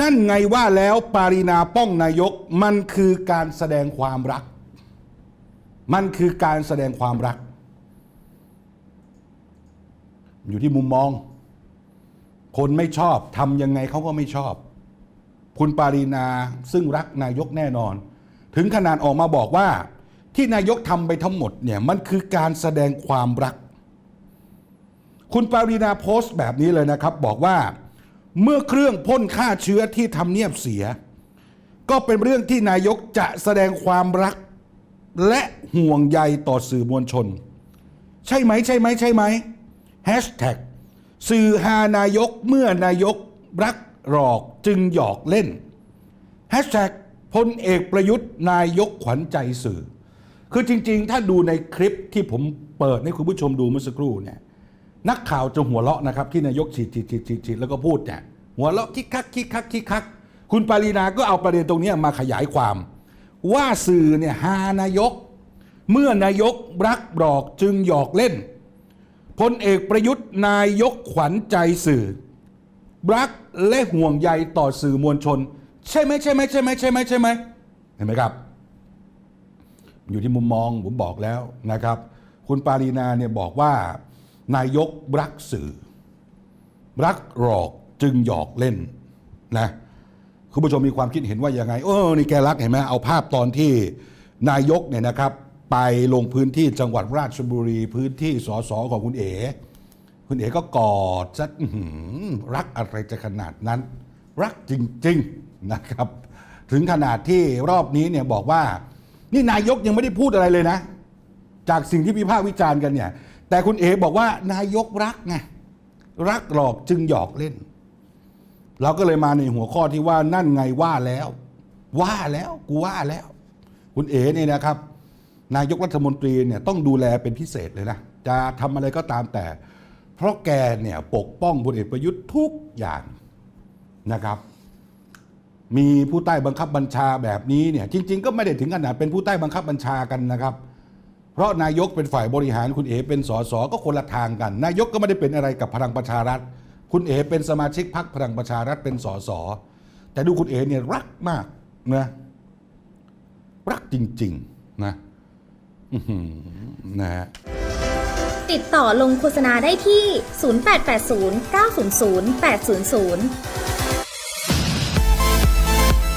นั่นไงว่าแล้วปารีนาป้องนายกมันคือการแสดงความรัก มันคือการแสดงความรัก อยู่ที่มุมมอง คนไม่ชอบทำยังไงเขาก็ไม่ชอบ คุณปารีนาซึ่งรักนายกแน่นอน ถึงขนาดออกมาบอกว่า ที่นายกทำไปทั้งหมดเนี่ยมันคือการแสดงความรัก คุณปารีนาโพสต์แบบนี้เลยนะครับ บอกว่า เมื่อเครื่องพ่นฆ่าเชื้อที่ทำเนียบเสีย ก็เป็นเรื่องที่นายกจะแสดงความรัก และห่วงใยต่อสื่อมวลชน ใช่ไหม ใช่ไหม ใช่ไหมแฮชแท็กสื่อหานายกเมื่อนายกรักหลอกจึงหยอกเล่นแฮชแท็กพลเอกประยุทธ์นายกขวัญใจสื่อ คือจริง ๆ ถ้าดูในคลิปที่ผมเปิดให้คุณผู้ชมดูเมื่อสักครู่เนี่ย นักข่าวจะหัวเราะนะครับที่นายกฉีดฉีดฉีดฉีดฉีดแล้วก็พูดเนี่ยหัวเราะคิกคักคิกคักคิกคักคุณปารีนาก็เอาประเด็นตรงนี้มาขยายความ ว่าสื่อเนี่ยหานายก เมื่อนายกรักหลอกจึงหยอกเล่นพลเอกประยุทธ์นายกขวัญใจสื่อรักและห่วงใยต่อสื่อมวลชน ใช่ไหมใช่ไหมใช่ไหมใช่ไหมใช่ไหมเห็นไหมครับ อยู่ที่มุมมองผมบอกแล้วนะครับ คุณปารีนาเนี่ยบอกว่า นายกรักสื่อ รักหลอกจึงหยอกเล่นนะคุณผู้ชมมีความคิดเห็นว่ายังไงเออนี่แกรักเห็นไหมเอาภาพตอนที่นายกเนี่ยนะครับ ไปลงพื้นที่จังหวัดราชบุรีพื้นที่สสของคุณเอ๋คุณเอ๋ก็กอดซะอื้อหือรักอะไรจะขนาดนั้น รักจริง ๆนะครับ ถึงขนาดที่รอบนี้เนี่ยบอกว่า นี่นายกยังไม่ได้พูดอะไรเลยนะ จากสิ่งที่วิพากษ์วิจารณ์กันเนี่ย แต่คุณเอ๋บอกว่านายกรักไงรักหลอกจึงหยอกเล่น เราก็เลยมาในหัวข้อที่ว่านั่นไงว่าแล้ว ว่าแล้วกูว่าแล้ว คุณเอ๋เนี่ยนะครับ นายกรัฐมนตรีเนี่ยต้องดูแลเป็นพิเศษเลยนะ จะทำอะไรก็ตามแต่ เพราะแกเนี่ยปกป้องพลเอกประยุทธ์ทุกอย่างนะครับ มีผู้ใต้บังคับบัญชาแบบนี้เนี่ยจริง ๆ ก็ไม่ได้ถึงขนาดเป็นผู้ใต้บังคับบัญชากันนะครับ เพราะนายกเป็นฝ่ายบริหารคุณเอ๋เป็นสสก็คนละทางกัน นายกก็ไม่ได้เป็นอะไรกับพลังประชารัฐ คุณเอ๋เป็นสมาชิกพรรคพลังประชารัฐเป็นสสแต่ดูคุณเอ๋เนี่ยรักมากนะรักจริง ๆ นะนะฮะติดต่อลงโฆษณาได้ที่ 0880 900 800เ